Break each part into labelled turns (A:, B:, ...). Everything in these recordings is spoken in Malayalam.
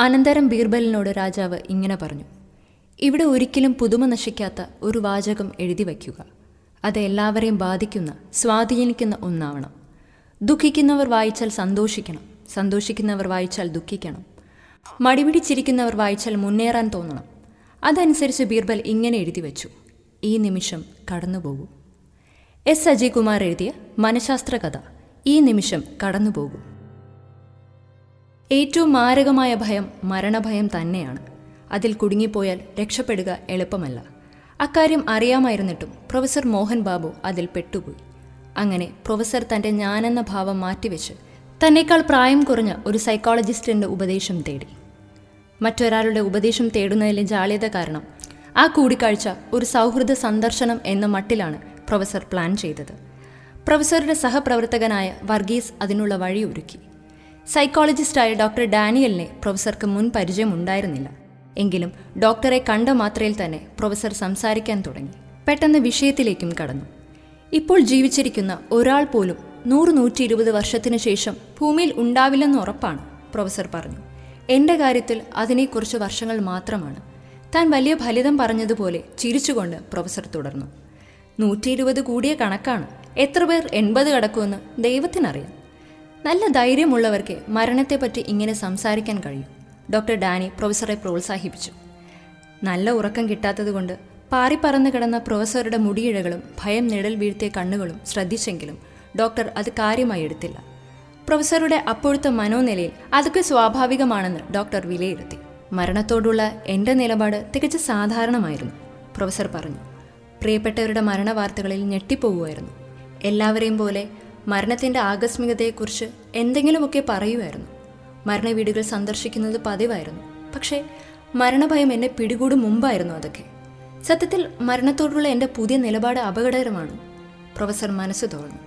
A: അനന്തരം ബീർബലിനോട് രാജാവ് ഇങ്ങനെ പറഞ്ഞു ഇവിടെ ഒരിക്കലും പുതുമ നശിക്കാത്ത ഒരു വാചകം എഴുതി വയ്ക്കുക. അത് എല്ലാവരെയും ബാധിക്കുന്ന സ്വാധീനിക്കുന്ന ഒന്നാവണം. ദുഃഖിക്കുന്നവർ വായിച്ചാൽ സന്തോഷിക്കണം സന്തോഷിക്കുന്നവർ വായിച്ചാൽ ദുഃഖിക്കണം. മടിപിടിച്ചിരിക്കുന്നവർ വായിച്ചാൽ മുന്നേറാൻ തോന്നണം. അതനുസരിച്ച് ബീർബൽ ഇങ്ങനെ എഴുതി വെച്ചു. ഈ നിമിഷം കടന്നുപോകും. എസ്. അജയ് കുമാർ എഴുതിയ മനഃശാസ്ത്ര കഥ ഈ നിമിഷം കടന്നുപോകൂ. ഏറ്റവും മാരകമായ ഭയം മരണഭയം തന്നെയാണ്. അതിൽ കുടുങ്ങിപ്പോയാൽ രക്ഷപ്പെടുക എളുപ്പമല്ല. അക്കാര്യം അറിയാമായിരുന്നിട്ടും പ്രൊഫസർ മോഹൻ ബാബു അതിൽ പെട്ടുപോയി. അങ്ങനെ പ്രൊഫസർ തന്റെ ഞാനെന്ന ഭാവം മാറ്റിവെച്ച് തന്നേക്കാൾ പ്രായം കുറഞ്ഞ ഒരു സൈക്കോളജിസ്റ്റിന്റെ ഉപദേശം തേടി. മറ്റൊരാളുടെ ഉപദേശം തേടുന്നതിലെ ജാള്യത കാരണം ആ കൂടിക്കാഴ്ച ഒരു സൗഹൃദ സന്ദർശനം എന്ന മട്ടിലാണ് പ്രൊഫസർ പ്ലാൻ ചെയ്തത്. പ്രൊഫസറുടെ സഹപ്രവർത്തകനായ വർഗീസ് അതിനുള്ള വഴിയൊരുക്കി. സൈക്കോളജിസ്റ്റായ ഡോക്ടർ ഡാനിയലിനെ പ്രൊഫസർക്ക് മുൻ പരിചയമുണ്ടായിരുന്നില്ല. എങ്കിലും ഡോക്ടറെ കണ്ട മാത്രയിൽ തന്നെ പ്രൊഫസർ സംസാരിക്കാൻ തുടങ്ങി. പെട്ടെന്ന് വിഷയത്തിലേക്കും കടന്നു. ഇപ്പോൾ ജീവിച്ചിരിക്കുന്ന ഒരാൾ പോലും നൂറ് നൂറ്റി ഇരുപത് വർഷത്തിനു ശേഷം ഭൂമിയിൽ ഉണ്ടാവില്ലെന്ന് ഉറപ്പാണ് പ്രൊഫസർ പറഞ്ഞു. എന്റെ കാര്യത്തിൽ അതിനെക്കുറിച്ച് വർഷങ്ങൾ മാത്രമാണ്. താൻ വലിയ ഫലിതം പറഞ്ഞതുപോലെ ചിരിച്ചുകൊണ്ട് പ്രൊഫസർ തുടർന്നു. നൂറ്റി ഇരുപത് കൂടിയ കണക്കാണ്. എത്ര പേർ എൺപത് കടക്കുമെന്ന് ദൈവത്തിനറിയാം. നല്ല ധൈര്യമുള്ളവർക്ക് മരണത്തെപ്പറ്റി ഇങ്ങനെ സംസാരിക്കാൻ കഴിയും. ഡോക്ടർ ഡാനി പ്രൊഫസറെ പ്രോത്സാഹിപ്പിച്ചു. നല്ല ഉറക്കം കിട്ടാത്തതുകൊണ്ട് പാറിപ്പറന്ന് കിടന്ന പ്രൊഫസറുടെ മുടിയിഴകളും ഭയം നിഴൽ വീഴ്ത്തിയ കണ്ണുകളും ശ്രദ്ധിച്ചെങ്കിലും ഡോക്ടർ അത് കാര്യമായി എടുത്തില്ല. പ്രൊഫസറുടെ അപ്പോഴത്തെ മനോനിലയിൽ അതൊക്കെ സ്വാഭാവികമാണെന്ന് ഡോക്ടർ വിലയിരുത്തി. മരണത്തോടുള്ള എന്റെ നിലപാട് തികച്ച സാധാരണമായിരുന്നു പ്രൊഫസർ പറഞ്ഞു. പ്രിയപ്പെട്ടവരുടെ മരണവാർത്തകളിൽ ഞെട്ടിപ്പോവുമായിരുന്നു എല്ലാവരെയും പോലെ മരണത്തിന്റെ ആകസ്മികതയെക്കുറിച്ച് എന്തെങ്കിലുമൊക്കെ പറയുമായിരുന്നു. മരണവീടുകൾ സന്ദർശിക്കുന്നത് പതിവായിരുന്നു. പക്ഷേ മരണഭയം എന്നെ പിടികൂടും മുമ്പായിരുന്നു അതൊക്കെ. സത്യത്തിൽ മരണത്തോടുള്ള എന്റെ പുതിയ നിലപാട് അപകടകരമാണ്. പ്രൊഫസർ മനസ്സ് തോന്നുന്നു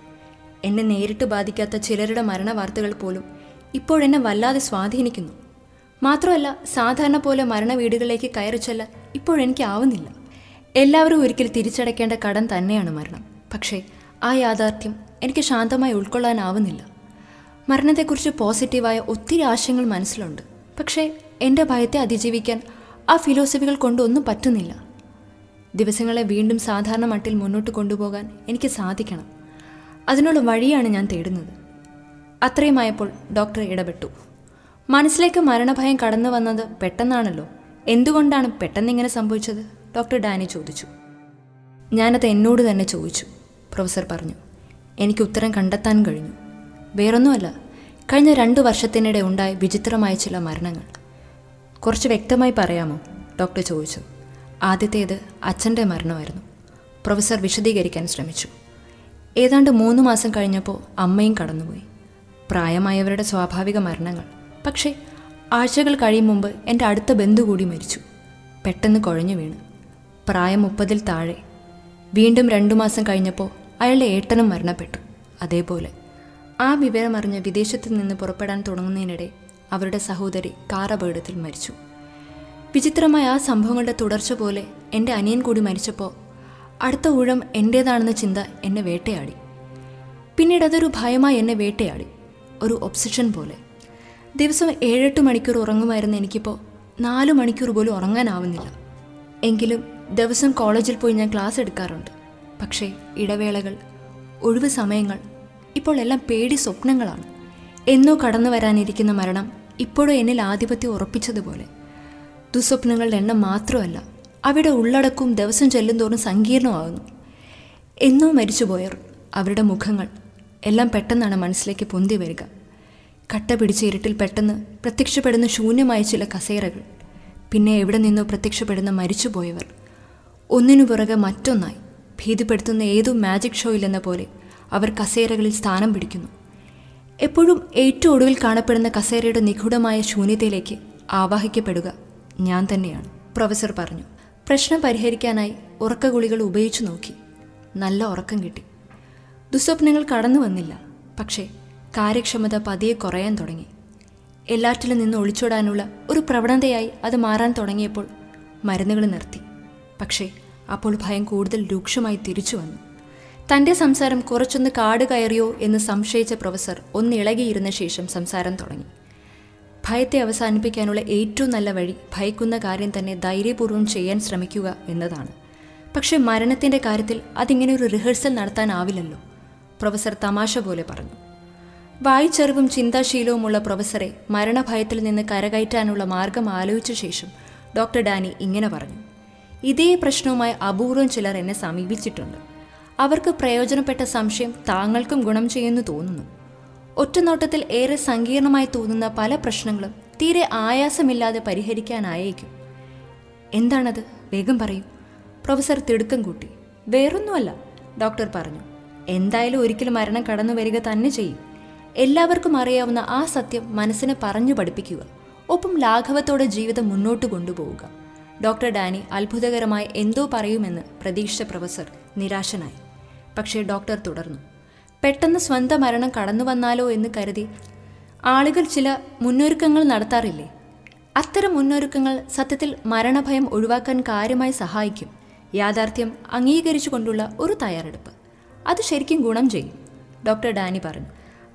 A: എന്നെ നേരിട്ട് ബാധിക്കാത്ത ചിലരുടെ മരണവാർത്തകൾ പോലും ഇപ്പോഴെന്നെ വല്ലാതെ സ്വാധീനിക്കുന്നു. മാത്രമല്ല സാധാരണ പോലെ മരണവീടുകളിലേക്ക് കയറി ചെല്ലാൻ ഇപ്പോഴെനിക്ക് ആവുന്നില്ല. എല്ലാവരും ഒരിക്കൽ തിരിച്ചടയ്ക്കേണ്ട കടം തന്നെയാണ് മരണം. പക്ഷേ ആ യാഥാർത്ഥ്യം എനിക്ക് ശാന്തമായി ഉൾക്കൊള്ളാനാവുന്നില്ല. മരണത്തെക്കുറിച്ച് പോസിറ്റീവായ ഒത്തിരി ആശയങ്ങൾ മനസ്സിലുണ്ട്. പക്ഷേ എന്റെ ഭയത്തെ അതിജീവിക്കാൻ ആ ഫിലോസഫികൾ കൊണ്ടൊന്നും പറ്റുന്നില്ല. ദിവസങ്ങളെ വീണ്ടും സാധാരണ മട്ടിൽ മുന്നോട്ട് കൊണ്ടുപോകാൻ എനിക്ക് സാധിക്കണം. അതിനുള്ള വഴിയാണ് ഞാൻ തേടുന്നത്. അത്രയുമായപ്പോൾ ഡോക്ടർ ഇടപെട്ടു. മനസ്സിലേക്ക് മരണഭയം കടന്നു വന്നത് പെട്ടെന്നാണല്ലോ. എന്തുകൊണ്ടാണ് പെട്ടെന്നിങ്ങനെ സംഭവിച്ചത്? ഡോക്ടർ ഡാനി ചോദിച്ചു. ഞാനത് എന്നോട് തന്നെ ചോദിച്ചു പ്രൊഫസർ പറഞ്ഞു. എനിക്ക് ഉത്തരം കണ്ടെത്താൻ കഴിഞ്ഞു. വേറൊന്നുമല്ല കഴിഞ്ഞ രണ്ട് വർഷത്തിനിടെ ഉണ്ടായ വിചിത്രമായ ചില മരണങ്ങൾ. കുറച്ച് വ്യക്തമായി പറയാമോ? ഡോക്ടർ ചോദിച്ചു. ആദ്യത്തേത് അച്ഛന്റെ മരണമായിരുന്നു. പ്രൊഫസർ വിശദീകരിക്കാൻ ശ്രമിച്ചു. ഏതാണ്ട് മൂന്ന് മാസം കഴിഞ്ഞപ്പോൾ അമ്മയും കടന്നുപോയി. പ്രായമായവരുടെ സ്വാഭാവിക മരണങ്ങൾ. പക്ഷേ ആഴ്ചകൾ കഴിയും മുമ്പ് എന്റെ അടുത്ത ബന്ധു കൂടി മരിച്ചു. പെട്ടെന്ന് കുഴഞ്ഞു വീണ്. പ്രായം മുപ്പതിൽ താഴെ. വീണ്ടും രണ്ടു മാസം കഴിഞ്ഞപ്പോൾ അയാളുടെ ഏട്ടനും മരണപ്പെട്ടു. അതേപോലെ ആ വിവരമറിഞ്ഞ് വിദേശത്ത് നിന്ന് പുറപ്പെടാൻ തുടങ്ങുന്നതിനിടെ അവരുടെ സഹോദരി കാർ അപകടത്തിൽ മരിച്ചു. വിചിത്രമായ ആ സംഭവങ്ങളുടെ തുടർച്ച പോലെ എന്റെ അനിയൻ കൂടി മരിച്ചപ്പോൾ അടുത്ത ഊഴം എന്റേതാണെന്ന ചിന്ത എന്നെ വേട്ടയാടി. പിന്നീട് അതൊരു ഭയമായി എന്നെ വേട്ടയാടി. ഒരു ഒബ്സഷൻ പോലെ. ദിവസം ഏഴെട്ട് മണിക്കൂർ ഉറങ്ങുമായിരുന്ന എനിക്കിപ്പോൾ നാല് മണിക്കൂർ പോലും ഉറങ്ങാനാവുന്നില്ല. എങ്കിലും ദിവസം കോളേജിൽ പോയി ഞാൻ ക്ലാസ് എടുക്കാറുണ്ട്. പക്ഷേ ഇടവേളകൾ ഒഴിവ് സമയങ്ങൾ ഇപ്പോൾ എല്ലാം പേടി സ്വപ്നങ്ങളാണ്. എന്നോ കടന്നു വരാനിരിക്കുന്ന മരണം ഇപ്പോഴും എന്നിൽ ആധിപത്യം ഉറപ്പിച്ചതുപോലെ. ദുസ്വപ്നങ്ങളുടെ എണ്ണം മാത്രമല്ല അവിടെ ഉള്ളടക്കവും ദിവസം ചെല്ലുന്തോറും സങ്കീർണമാകുന്നു. എന്നോ മരിച്ചുപോയർ അവരുടെ മുഖങ്ങൾ എല്ലാം പെട്ടെന്നാണ് മനസ്സിലേക്ക് പൊന്തി വരിക. കട്ട പിടിച്ച ഇരുട്ടിൽ പെട്ടെന്ന് പ്രത്യക്ഷപ്പെടുന്ന ശൂന്യമായ ചില കസേരകൾ പിന്നെ എവിടെ നിന്നോ പ്രത്യക്ഷപ്പെടുന്ന മരിച്ചുപോയവർ. ഒന്നിനു പുറകെ മറ്റൊന്നായി. ഭീതിപ്പെടുത്തുന്ന ഏതോ മാജിക് ഷോയിലെന്ന പോലെ അവർ കസേരകളിൽ സ്ഥാനം പിടിക്കുന്നു. എപ്പോഴും ഏറ്റവും ഒടുവിൽ കാണപ്പെടുന്ന കസേരയുടെ നിഗൂഢമായ ശൂന്യതയിലേക്ക് ആവാഹിക്കപ്പെടുക ഞാൻ തന്നെയാണ് പ്രൊഫസർ പറഞ്ഞു. പ്രശ്നം പരിഹരിക്കാനായി ഉറക്കഗുളികൾ ഉപയോഗിച്ചു നോക്കി. നല്ല ഉറക്കം കിട്ടി. ദുസ്വപ്നങ്ങൾ കടന്നു വന്നില്ല. പക്ഷേ കാര്യക്ഷമത പതിയെ കുറയാൻ തുടങ്ങി. എല്ലാറ്റിലും നിന്ന് ഒളിച്ചോടാനുള്ള ഒരു പ്രവണതയായി അത് മാറാൻ തുടങ്ങിയപ്പോൾ മരുന്നുകൾ നിർത്തി. പക്ഷേ അപ്പോൾ ഭയം കൂടുതൽ രൂക്ഷമായി തിരിച്ചു വന്നു. തന്റെ സംസാരം കുറച്ചൊന്ന് കാട് കയറിയോ എന്ന് സംശയിച്ച പ്രൊഫസർ ഒന്ന് ഇളകിയിരുന്ന ശേഷം സംസാരം തുടങ്ങി. ഭയത്തെ അവസാനിപ്പിക്കാനുള്ള ഏറ്റവും നല്ല വഴി ഭയക്കുന്ന കാര്യം തന്നെ ധൈര്യപൂർവം ചെയ്യാൻ ശ്രമിക്കുക എന്നതാണ്. പക്ഷേ മരണത്തിന്റെ കാര്യത്തിൽ അതിങ്ങനെ ഒരു റിഹേഴ്സൽ നടത്താനാവില്ലല്ലോ പ്രൊഫസർ തമാശ പോലെ പറഞ്ഞു. വായിച്ചറിവും ചിന്താശീലവുമുള്ള പ്രൊഫസറെ മരണഭയത്തിൽ നിന്ന് കരകയറ്റാനുള്ള മാർഗം ആലോചിച്ച ശേഷം ഡോക്ടർ ഡാനി ഇങ്ങനെ പറഞ്ഞു. ഇതേ പ്രശ്നവുമായി അപൂർവം ചിലർ എന്നെ സമീപിച്ചിട്ടുണ്ട്. അവർക്ക് പ്രയോജനപ്പെട്ട സംശയം താങ്കൾക്കും ഗുണം ചെയ്യുന്നു തോന്നുന്നു. ഒറ്റനോട്ടത്തിൽ ഏറെ സങ്കീർണമായി തോന്നുന്ന പല പ്രശ്നങ്ങളും തീരെ ആയാസമില്ലാതെ പരിഹരിക്കാനായേക്കും. എന്താണത്? വേഗം പറയൂ. പ്രൊഫസർ തിടുക്കം കൂട്ടി വേറൊന്നുമല്ല ഡോക്ടർ പറഞ്ഞു. എന്തായാലും ഒരിക്കലും മരണം കടന്നു വരിക തന്നെ ചെയ്യും. എല്ലാവർക്കും അറിയാവുന്ന ആ സത്യം മനസ്സിനെ പറഞ്ഞു പഠിപ്പിക്കുക ഒപ്പം ലാഘവത്തോടെ ജീവിതം മുന്നോട്ട് കൊണ്ടുപോവുക. ഡോക്ടർ ഡാനി അത്ഭുതകരമായി എന്തോ പറയുമെന്ന് പ്രതീക്ഷിച്ച പ്രൊഫസർ നിരാശനായി. പക്ഷേ ഡോക്ടർ തുടർന്നു. പെട്ടെന്ന് സ്വന്തം മരണം കടന്നു വന്നാലോ എന്ന് കരുതി ആളുകൾ ചില മുന്നൊരുക്കങ്ങൾ നടത്താറില്ലേ? അത്തരം മുന്നൊരുക്കങ്ങൾ സത്യത്തിൽ മരണഭയം ഒഴിവാക്കാൻ കാര്യമായി സഹായിക്കും. യാഥാർത്ഥ്യം അംഗീകരിച്ചുകൊണ്ടുള്ള ഒരു തയ്യാറെടുപ്പ്. അത് ശരിക്കും ഗുണം ചെയ്യും ഡോക്ടർ ഡാനി പറഞ്ഞു.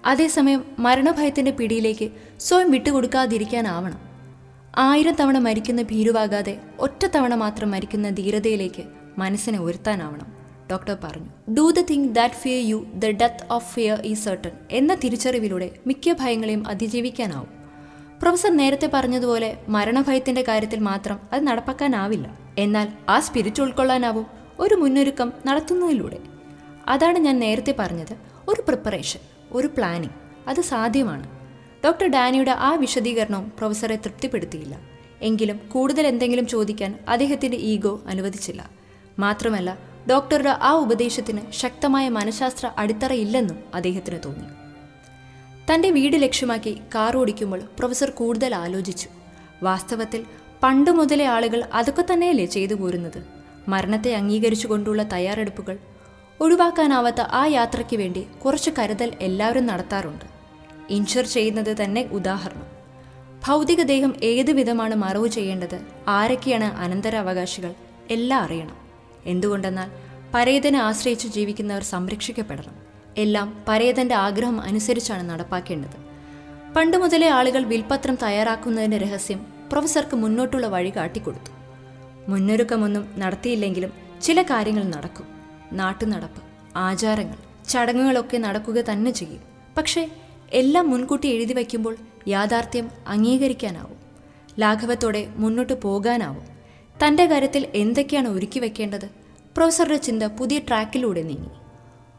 A: അതേസമയം മരണഭയത്തിന്റെ പിടിയിലേക്ക് സ്വയം വിട്ടുകൊടുക്കാതിരിക്കാനാവണം. ആയിരം തവണ മരിക്കുന്ന ഭീരുവാകാതെ ഒറ്റ തവണ മാത്രം മരിക്കുന്ന ധീരതയിലേക്ക് മനസ്സിനെ ഉയർത്താനാവണം. ഡോക്ടർ പറഞ്ഞു do the thing that fear you the death of fear is certain എന്ന തിരിച്ചറിവിലൂടെ മിക്ക ഭയങ്ങളെയും അതിജീവിക്കാനാവും. പ്രൊഫസർ നേരത്തെ പറഞ്ഞതുപോലെ മരണഭയത്തിന്റെ കാര്യത്തിൽ മാത്രം അത് നടപ്പാക്കാനാവില്ല. എന്നാൽ ആ സ്പിരിറ്റ് ഉൾക്കൊള്ളാനാവും ഒരു മുന്നൊരുക്കം നടത്തുന്നതിലൂടെ. അതാണ് ഞാൻ നേരത്തെ പറഞ്ഞത്. ഒരു പ്രിപ്പറേഷൻ ഒരു പ്ലാനിങ് അത് സാധ്യമാണ്. ഡോക്ടർ ഡാനിയുടെ ആ വിശദീകരണവും പ്രൊഫസറെ തൃപ്തിപ്പെടുത്തിയില്ല. എങ്കിലും കൂടുതൽ എന്തെങ്കിലും ചോദിക്കാൻ അദ്ദേഹത്തിന്റെ ഈഗോ അനുവദിച്ചില്ല. മാത്രമല്ല ഡോക്ടറുടെ ആ ഉപദേശത്തിന് ശക്തമായ മനഃശാസ്ത്ര അടിത്തറയില്ലെന്നും അദ്ദേഹത്തിന് തോന്നി. തന്റെ വീട് ലക്ഷ്യമാക്കി കാർ ഓടിക്കുമ്പോൾ പ്രൊഫസർ കൂടുതൽ ആലോചിച്ചു. വാസ്തവത്തിൽ പണ്ട് മുതലേ ആളുകൾ അതൊക്കെ തന്നെയല്ലേ ചെയ്തു പോരുന്നത്? മരണത്തെ അംഗീകരിച്ചുകൊണ്ടുള്ള തയ്യാറെടുപ്പുകൾ ഒഴിവാക്കാനാവാത്ത ആ യാത്രയ്ക്ക് വേണ്ടി കുറച്ച് കരുതൽ എല്ലാവരും നടത്താറുണ്ട്. ഇൻഷുർ ചെയ്യുന്നത് തന്നെ ഉദാഹരണം. ഭൗതിക ദേഹം ഏത് വിധമാണ് മറവ് ചെയ്യേണ്ടത്? ആരൊക്കെയാണ് അനന്തരാവകാശികൾ? എല്ലാം അറിയണം. എന്തുകൊണ്ടെന്നാൽ പരേതനെ ആശ്രയിച്ച് ജീവിക്കുന്നവർ സംരക്ഷിക്കപ്പെടണം. എല്ലാം പരേതന്റെ ആഗ്രഹം അനുസരിച്ചാണ് നടപ്പാക്കേണ്ടത്. പണ്ട് മുതലേ ആളുകൾ വിൽപത്രം തയ്യാറാക്കുന്നതിന്റെ രഹസ്യം പ്രൊഫസർക്ക് മുന്നോട്ടുള്ള വഴി കാട്ടിക്കൊടുത്തു. മുന്നൊരുക്കമൊന്നും നടത്തിയില്ലെങ്കിലും ചില കാര്യങ്ങൾ നടക്കും. നാട്ടുനടപ്പ് ആചാരങ്ങൾ ചടങ്ങുകളൊക്കെ നടക്കുക തന്നെ ചെയ്യും. പക്ഷേ എല്ലാം മുൻകൂട്ടി എഴുതി വയ്ക്കുമ്പോൾ യാഥാർത്ഥ്യം അംഗീകരിക്കാനാവും. ലാഘവത്തോടെ മുന്നോട്ട് പോകാനാവും. തന്റെ കാര്യത്തിൽ എന്തൊക്കെയാണ് ഒരുക്കി വെക്കേണ്ടത്? പ്രൊഫസറുടെ ചിന്ത പുതിയ ട്രാക്കിലൂടെ നീങ്ങി.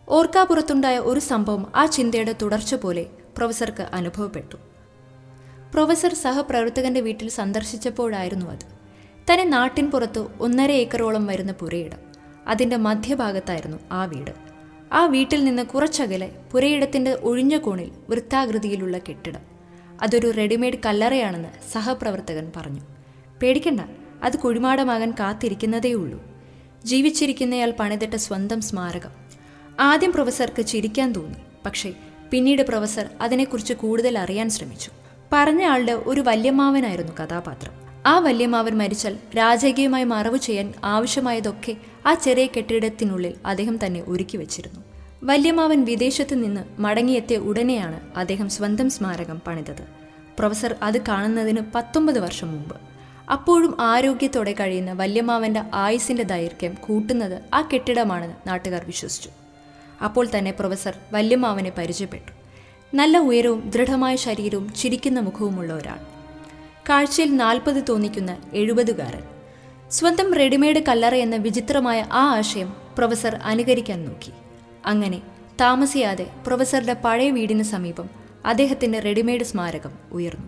A: ഓർക്കാപുറത്തുണ്ടായ ഒരു സംഭവം ആ ചിന്തയുടെ തുടർച്ച പോലെ പ്രൊഫസർക്ക് അനുഭവപ്പെട്ടു. പ്രൊഫസർ സഹപ്രവർത്തകന്റെ വീട്ടിൽ സന്ദർശിച്ചപ്പോഴായിരുന്നു അത്. തന്നെ നാട്ടിൻ പുറത്ത് ഒന്നര ഏക്കറോളം വരുന്ന പുരയിടം. അതിന്റെ മധ്യഭാഗത്തായിരുന്നു ആ വീട്. ആ വീട്ടിൽ നിന്ന് കുറച്ചകലെ പുരയിടത്തിന്റെ ഒഴിഞ്ഞ കോണിൽ വൃത്താകൃതിയിലുള്ള കെട്ടിടം. അതൊരു റെഡിമെയ്ഡ് കല്ലറയാണെന്ന് സഹപ്രവർത്തകൻ പറഞ്ഞു. പേടിക്കണ്ട അത് കുഴിമാടമാകാൻ കാത്തിരിക്കുന്നതേയുള്ളൂ ജീവിച്ചിരിക്കുന്നയാൾ പണിതിട്ട സ്വന്തം സ്മാരകം. ആദ്യം പ്രൊഫസർക്ക് ചിരിക്കാൻ തോന്നി പക്ഷേ പിന്നീട് പ്രൊഫസർ അതിനെക്കുറിച്ച് കൂടുതൽ അറിയാൻ ശ്രമിച്ചു. പറഞ്ഞ ആളുടെ ഒരു വല്യമ്മാവനായിരുന്നു കഥാപാത്രം. ആ വല്യമാവൻ മരിച്ചാൽ രാജകീയമായി മറവ് ചെയ്യാൻ ആവശ്യമായതൊക്കെ ആ ചെറിയ കെട്ടിടത്തിനുള്ളിൽ അദ്ദേഹം തന്നെ ഒരുക്കി വെച്ചിരുന്നു. വല്യമാവൻ വിദേശത്ത് നിന്ന് മടങ്ങിയെത്തിയ ഉടനെയാണ് അദ്ദേഹം സ്വന്തം സ്മാരകം പണിതത്. പ്രൊഫസർ അത് കാണുന്നതിന് പത്തൊമ്പത് വർഷം മുമ്പ്. അപ്പോഴും ആരോഗ്യത്തോടെ കഴിയുന്ന വല്യമാവന്റെ ആയുസിന്റെ ദൈർഘ്യം കൂട്ടുന്നത് ആ കെട്ടിടമാണെന്ന് നാട്ടുകാർ വിശ്വസിച്ചു. അപ്പോൾ തന്നെ പ്രൊഫസർ വല്യമാവനെ പരിചയപ്പെട്ടു. നല്ല ഉയരവും ദൃഢമായ ശരീരവും ചിരിക്കുന്ന മുഖവുമുള്ള ഒരാൾ. കാഴ്ചയിൽ നാൽപ്പത് തോന്നിക്കുന്ന എഴുപതുകാരൻ. സ്വന്തം റെഡിമെയ്ഡ് കല്ലറ എന്ന വിചിത്രമായ ആ ആശയം പ്രൊഫസർ അനുകരിക്കാൻ നോക്കി. അങ്ങനെ താമസിയാതെ പ്രൊഫസറുടെ പഴയ വീടിന് സമീപം അദ്ദേഹത്തിന്റെ റെഡിമെയ്ഡ് സ്മാരകം ഉയർന്നു.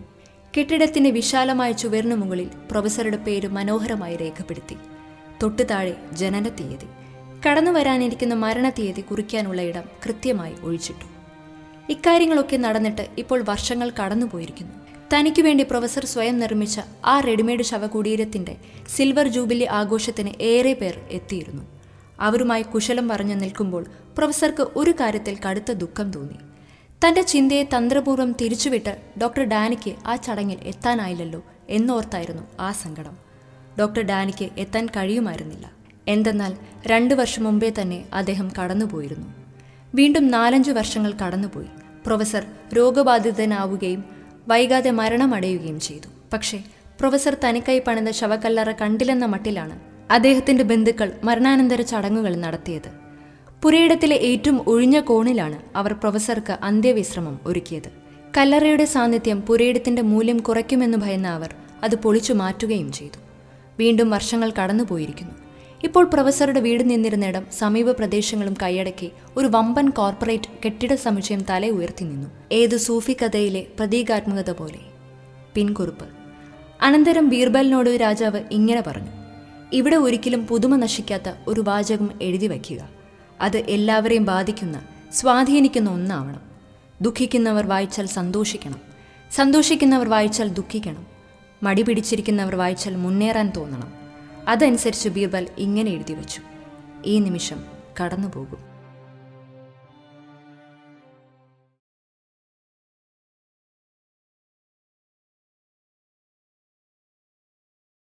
A: കെട്ടിടത്തിന്റെ വിശാലമായ ചുവരിനു മുകളിൽ പ്രൊഫസറുടെ പേര് മനോഹരമായി രേഖപ്പെടുത്തി. തൊട്ടു താഴെ ജനന തീയതി കടന്നു വരാനിരിക്കുന്ന മരണ തീയതി കുറിക്കാനുള്ള ഇടം കൃത്യമായി ഒഴിച്ചിട്ടു. ഇക്കാര്യങ്ങളൊക്കെ നടന്നിട്ട് ഇപ്പോൾ വർഷങ്ങൾ കടന്നുപോയിരിക്കുന്നു. തനിക്കു വേണ്ടി പ്രൊഫസർ സ്വയം നിർമ്മിച്ച ആ റെഡിമെയ്ഡ് ശവകുടീരത്തിന്റെ സിൽവർ ജൂബിലി ആഘോഷത്തിന് ഏറെ പേർ എത്തിയിരുന്നു. അവരുമായി കുശലം പറഞ്ഞു നിൽക്കുമ്പോൾ പ്രൊഫസർക്ക് ഒരു കാര്യത്തിൽ കടുത്ത ദുഃഖം തോന്നി. തന്റെ ചിന്തയെ തന്ത്രപൂർവം തിരിച്ചുവിട്ട് ഡോക്ടർ ഡാനിക്ക് ആ ചടങ്ങിൽ എത്താനായില്ലല്ലോ എന്നോർത്തായിരുന്നു ആ സങ്കടം. ഡോക്ടർ ഡാനിക്ക് എത്താൻ കഴിയുമായിരുന്നില്ല. എന്തെന്നാൽ രണ്ടു വർഷം മുമ്പേ തന്നെ അദ്ദേഹം കടന്നുപോയിരുന്നു. വീണ്ടും നാലഞ്ചു വർഷങ്ങൾ കടന്നുപോയി. പ്രൊഫസർ രോഗബാധിതനാവുകയും വൈകാതെ മരണമടയുകയും ചെയ്തു. പക്ഷേ പ്രൊഫസർ തനിക്കായി പണിത ശവക്കല്ലറ കണ്ടില്ലെന്ന മട്ടിലാണ് അദ്ദേഹത്തിന്റെ ബന്ധുക്കൾ മരണാനന്തര ചടങ്ങുകൾ നടത്തിയത്. പുരയിടത്തിലെ ഏറ്റവും ഒഴിഞ്ഞ കോണിലാണ് അവർ പ്രൊഫസർക്ക് അന്ത്യവിശ്രമം ഒരുക്കിയത്. കല്ലറയുടെ സാന്നിധ്യം പുരയിടത്തിന്റെ മൂല്യം കുറയ്ക്കുമെന്ന് ഭയന്ന അവർ അത് പൊളിച്ചു മാറ്റുകയും ചെയ്തു. വീണ്ടും വർഷങ്ങൾ കടന്നുപോയിരിക്കുന്നു. ഇപ്പോൾ പ്രൊഫസറുടെ വീട് നിന്നിരുന്നിടം സമീപ പ്രദേശങ്ങളും കൈയടക്കി ഒരു വമ്പൻ കോർപ്പറേറ്റ് കെട്ടിട സമുച്ചയം തല ഉയർത്തി നിന്നു. ഏത് സൂഫി കഥയിലെ പ്രതീകാത്മകത പോലെ. പിൻകുറിപ്പ്. അനന്തരം ബീർബലിനോട് രാജാവ് ഇങ്ങനെ പറഞ്ഞു. ഇവിടെ ഒരിക്കലും പുതുമ നശിക്കാത്ത ഒരു വാചകം എഴുതി വയ്ക്കുക. അത് എല്ലാവരെയും ബാധിക്കുന്ന സ്വാധീനിക്കുന്ന ഒന്നാവണം. ദുഃഖിക്കുന്നവർ വായിച്ചാൽ സന്തോഷിക്കണം. സന്തോഷിക്കുന്നവർ വായിച്ചാൽ ദുഃഖിക്കണം. മടി പിടിച്ചിരിക്കുന്നവർ വായിച്ചാൽ മുന്നേറാൻ തോന്നണം. അതനുസരിച്ച് ബീർബൽ ഇങ്ങനെ എഴുതി വച്ചു. ഈ നിമിഷം കടന്നുപോകും.